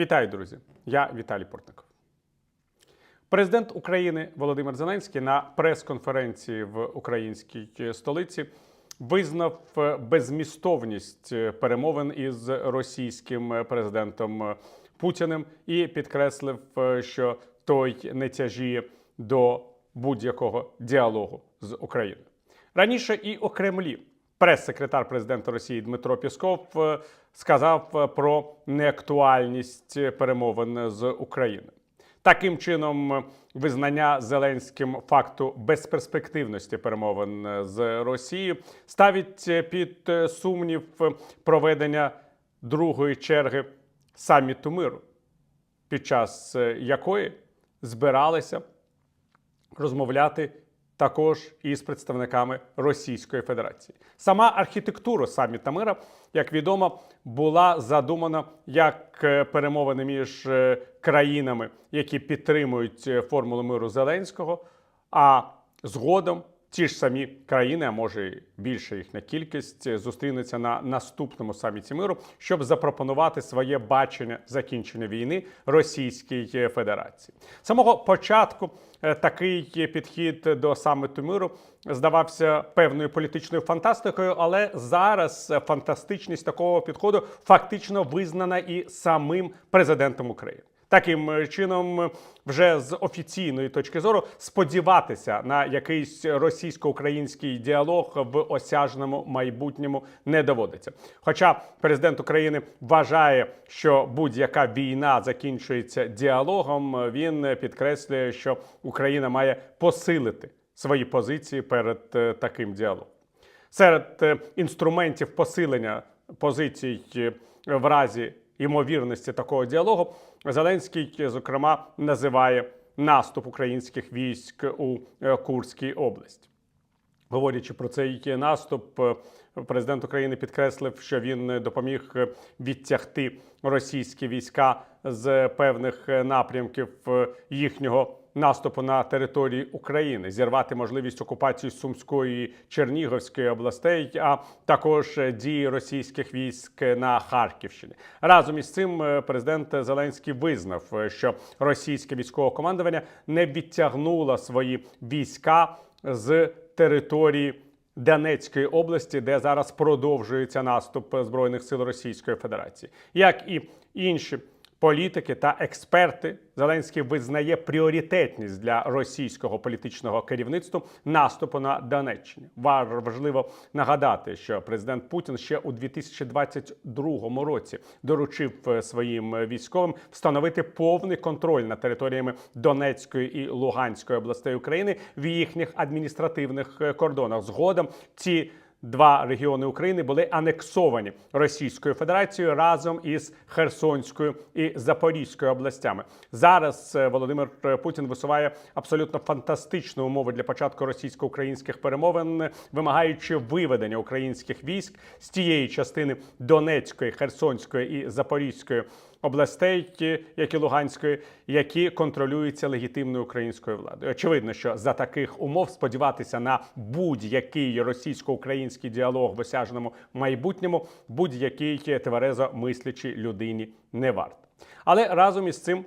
Вітаю, друзі! Я Віталій Портников. Президент України Володимир Зеленський на прес-конференції в українській столиці визнав безмістовність перемовин із російським президентом Путіним і підкреслив, що той не тяжіє до будь-якого діалогу з Україною. Раніше і у Кремлі прес-секретар президента Росії Дмитро Пісков е, сказав е, про неактуальність перемовин з Україною. Таким чином, е, визнання Зеленським факту безперспективності перемовин з Росією ставить під сумнів проведення другої черги саміту миру, під час якої збиралися розмовляти також із представниками Російської Федерації. Сама архітектура саміта мира, як відомо, була задумана як е, перемовини між е, країнами, які підтримують е, формулу миру Зеленського, а згодом ті ж самі країни, а може і більша їхня кількість, зустрінуться на наступному саміті миру, щоб запропонувати своє бачення закінчення війни Російській Федерації. Самого початку е, такий підхід до саміту миру здавався певною політичною фантастикою, але зараз фантастичність такого підходу фактично визнана і самим президентом України. Таким е, чином, вже з офіційної точки зору сподіватися на якийсь російсько-український діалог в осяжному майбутньому не доводиться. Хоча президент України вважає, що будь-яка війна закінчується діалогом, він підкреслює, що Україна має посилити свої позиції перед е, таким діалогом. Серед е, інструментів посилення позицій в разі ймовірності такого діалогу Зеленський, зокрема, називає наступ українських військ у е, Курській області. Говорячи про цей наступ, е, президент України підкреслив, що він допоміг е, відтягти російські війська з певних е, напрямків е, їхнього наступу на території України, зірвати можливість окупації Сумської Чернігівської областей, а також е, дії російських військ на Харківщині. Разом із цим президент Зеленський визнав, що російське військове командування не відтягнуло свої війська з території. Донецької області, де зараз продовжується наступ збройних сил Російської Федерації, як і інші політики та експерти, Зеленський визнає пріоритетність для російського політичного керівництва наступу на Донеччині. Важливо нагадати, що президент Путін ще у 2022 році доручив е, своїм військовим встановити повний контроль над територіями Донецької і Луганської областей України в їхніх адміністративних е, кордонах. Згодом ці Два регіони України були анексовані Російською Федерацією разом із Херсонською і Запорізькою областями. Зараз е, Володимир Путін висуває абсолютно фантастичну умову для початку російсько-українських перемовин, вимагаючи виведення українських військ з тієї частини Донецької, Херсонської і Запорізької областей, як і Луганської, які контролюються легітимною українською владою. Очевидно, що за таких умов сподіватися на будь-який російсько-український діалог в осяжному майбутньому будь-якій тверезо мислячій людині не варто. Але разом із цим.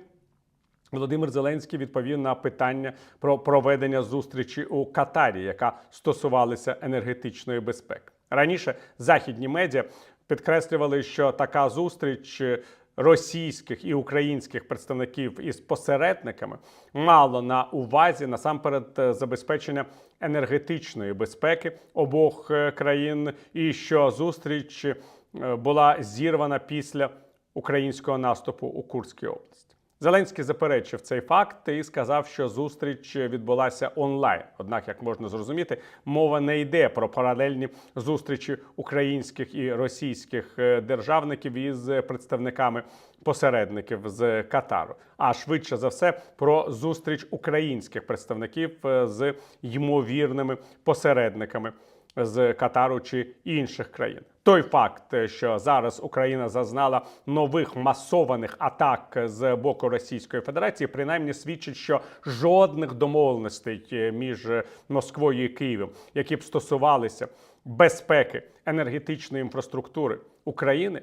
Володимир Зеленський відповів на питання про проведення зустрічі у Катарі, яка стосувалася енергетичної безпеки. Раніше західні медіа підкреслювали, що така зустріч російських і українських представників із посередниками мало на увазі насамперед е, забезпечення енергетичної безпеки обох е, країн, і що зустріч е, була зірвана після українського наступу у Курській області. Зеленський заперечив цей факт і сказав, що зустріч відбулася онлайн. Однак, як можна зрозуміти, мова не йде про паралельні зустрічі українських і російських е, державників із представниками посередників з Катару, а швидше за все про зустріч українських представників е, з ймовірними посередниками з Катару чи інших країн. Той факт, що зараз Україна зазнала нових масованих атак з боку Російської Федерації, принаймні свідчить, що жодних домовленостей між Москвою і Києвом, які б стосувалися безпеки енергетичної інфраструктури України,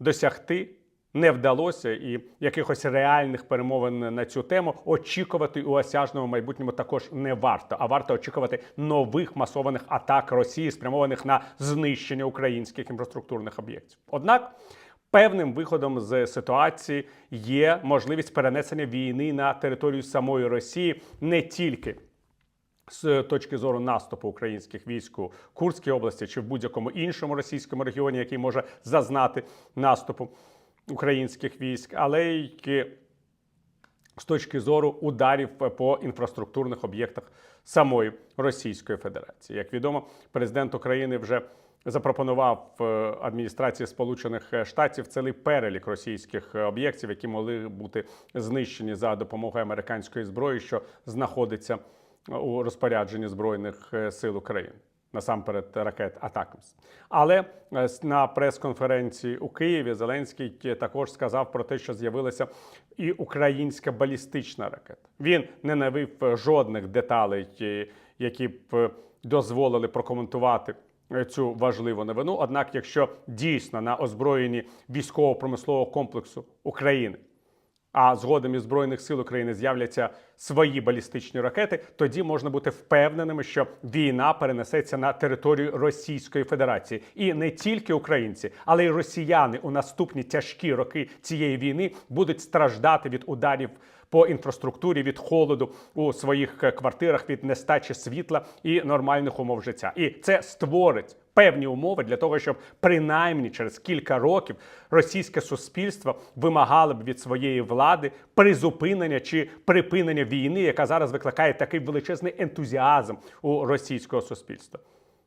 досягти не вдалося, і якихось реальних перемовин на цю тему очікувати у осяжному майбутньому також не варто. А варто очікувати нових масованих атак Росії, спрямованих на знищення українських інфраструктурних об'єктів. Однак. Певним виходом з ситуації є можливість перенесення війни на територію самої Росії не тільки з точки зору наступу українських військ у Курській області чи в будь-якому іншому російському регіоні, який може зазнати наступу українських військ, але й з точки зору ударів по інфраструктурних об'єктах самої Російської Федерації. Як відомо, президент України вже запропонував е, адміністрації Сполучених Штатів цілий перелік російських об'єктів, які могли бути знищені за допомогою американської зброї, що знаходиться у розпорядженні збройних е, сил України. Насамперед ракет Атакамс. Але е, на прес-конференції у Києві Зеленський також сказав про те, що з'явилася і українська балістична ракета. Він не навив жодних деталей, е, які б дозволили прокоментувати цю важливу новину. Однак, якщо дійсно на озброєнні військово-промислового комплексу України а згодом із збройних сил України з'являться свої балістичні ракети, тоді можна бути впевненими, що війна перенесеться на територію Російської Федерації, і не тільки українці, але й росіяни у наступні тяжкі роки цієї війни будуть страждати від ударів. По інфраструктурі від холоду у своїх квартирах від нестачі світла і нормальних умов життя, і це створить певні умови для того, щоб принаймні через кілька років російське суспільство вимагало б від своєї влади призупинення чи припинення війни, яка зараз викликає такий величезний ентузіазм у російського суспільства.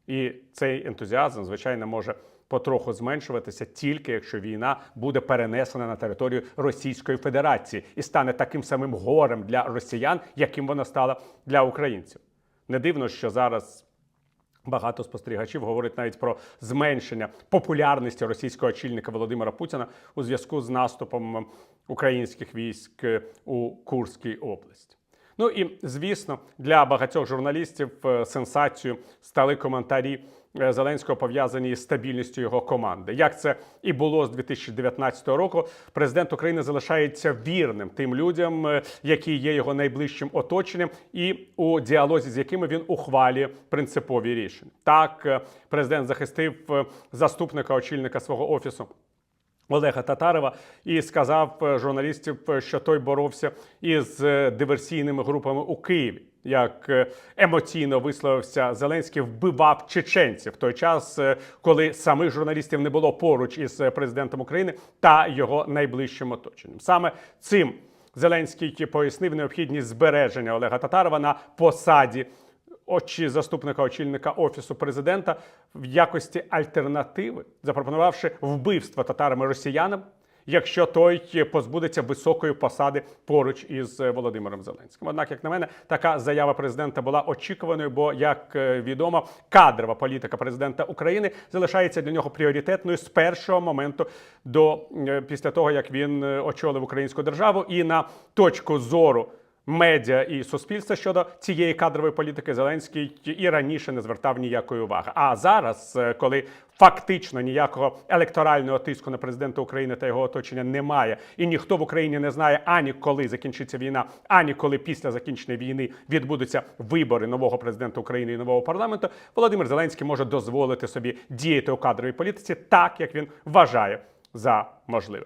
І цей ентузіазм, звичайно, може потроху зменшуватися тільки якщо війна буде перенесена на територію Російської Федерації і стане таким самим горем для росіян, яким вона стала для українців. Не дивно, що зараз Багато спостерігачів говорить навіть про зменшення популярності російського очільника Володимира Путіна у зв'язку з наступом українських військ у Курській області. Ну і звісно, для багатьох журналістів е, сенсацією стали коментарі. Е, Зеленського пов'язані з стабільністю його команди. Як це і було з 2019 року, президент України залишається вірним тим людям, е, які є його найближчим оточенням, і у діалозі з якими він ухвалює принципові рішення. Так, е, президент захистив заступника очільника свого офісу. Олега Татарова і сказав журналістів, що той боровся із диверсійними групами у Києві як е, емоційно висловився Зеленський, вбивав чеченців в той час, е, коли самих журналістів не було поруч із е, президентом України та його найближчим оточенням. Саме цим Зеленський пояснив необхідність збереження Олега Татарова на посаді очі заступника очільника офісу президента в якості альтернативи, запропонувавши вбивство татарами росіянам якщо той позбудеться високої посади поруч із е, Володимиром Зеленським. Однак, як на мене, така заява президента була очікуваною, бо як е, відомо, кадрова політика президента України залишається для нього пріоритетною з першого моменту до е, після того, як він очолив українську державу, і на точку зору медіа і суспільства щодо цієї кадрової політики Зеленський і раніше не звертав ніякої уваги. А зараз, е, коли фактично ніякого електорального тиску на президента України та його оточення немає, і ніхто в Україні не знає ані коли закінчиться війна, ані коли після закінчення війни відбудуться вибори нового президента України і нового парламенту, Володимир Зеленський може дозволити собі діяти у кадровій політиці так, як він вважає за можливе.